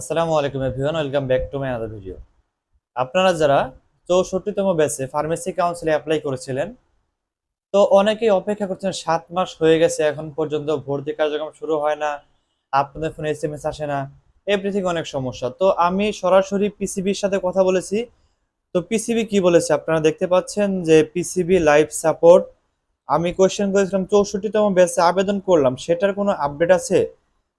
আসসালামু আলাইকুম everyone welcome back to my other video আপনারা যারা চৌষট্টিতম ব্যাচে ফার্মেসি কাউন্সিলে অ্যাপ্লাই করেছিলেন, তো অনেকেই অপেক্ষা করছেন সাত মাস হয়ে গেছে, এখন পর্যন্ত ভর্তি কার্যক্রম শুরু হয় না, আপনাদের ফোনে এস এম এস আসে না এভরিথিং অনেক সমস্যা। তো আমি সরাসরি পিসিবির সাথে কথা বলেছি। তো পিসিবি কি বলেছে আপনারা দেখতে পাচ্ছেন যে পিসিবি লাইফ সাপোর্ট আমি কোয়েশ্চেন করেছিলাম চৌষট্টিতম ব্যাচে আবেদন করলাম, সেটার কোনো আপডেট আছে?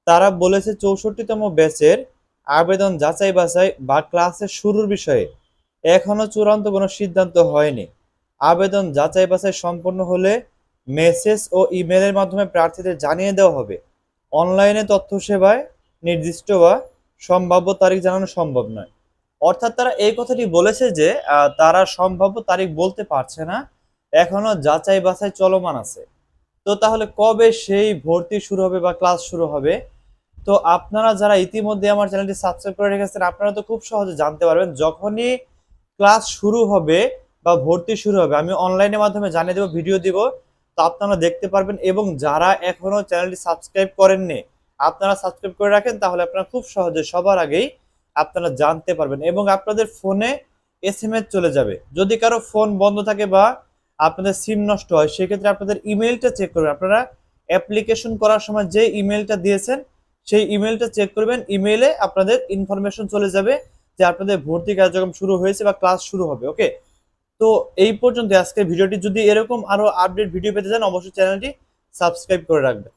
তারা বলেছে চৌষট্টিতম ব্যাচের আবেদন যাচাই বাছাই বা ক্লাসের শুরুর বিষয়ে এখনও চূড়ান্ত কোনো সিদ্ধান্ত হয়নি। আবেদন যাচাই বাছাই সম্পন্ন হলে মেসেজ ও ইমেলের মাধ্যমে প্রার্থীদের জানিয়ে দেওয়া হবে। অনলাইনে তথ্য সেবায় নির্দিষ্ট বা সম্ভাব্য তারিখ জানানো সম্ভব নয়। অর্থাৎ তারা এই কথাটি বলেছে যে তারা সম্ভাব্য তারিখ বলতে পারছে না। এখনও যাচাই বাছাই চলমান আছে। তো তাহলে কবে সেই ভর্তি শুরু হবে বা ক্লাস শুরু হবে? তো আপনারা যারা ইতিমধ্যে আমার চ্যানেলটি সাবস্ক্রাইব করে রেখেছেন, আপনারা তো খুব সহজে জানতে পারবেন, যখনই ক্লাস শুরু হবে বা ভর্তি শুরু হবে, আমি অনলাইনের মাধ্যমে জানিয়ে দেবো ভিডিও দিব। তো আপনারা দেখতে পারবেন এবং যারা এখনও চ্যানেলটি সাবস্ক্রাইব করেননি, আপনারা সাবস্ক্রাইব করে রাখেন, তাহলে আপনারা খুব সহজে সবার আগেই আপনারা জানতে পারবেন এবং আপনাদের ফোনে এস চলে যাবে। যদি কারও ফোন বন্ধ থাকে বা আপনাদের সিম নষ্ট হয়, সেক্ষেত্রে আপনাদের ইমেলটা চেক করবেন। আপনারা অ্যাপ্লিকেশন করার সময় যে ইমেলটা দিয়েছেন সেই ইমেলটা চেক করবেন। ইমেলে আপনাদের ইনফরমেশন চলে যাবে যে আপনাদের ভর্তি কার্যক্রম শুরু হয়েছে বা ক্লাস শুরু হবে ওকে তো এই পর্যন্ত আজকের ভিডিওটি। যদি এরকম আরও আপডেট ভিডিও পেতে চান, অবশ্যই চ্যানেলটি সাবস্ক্রাইব করে রাখবেন।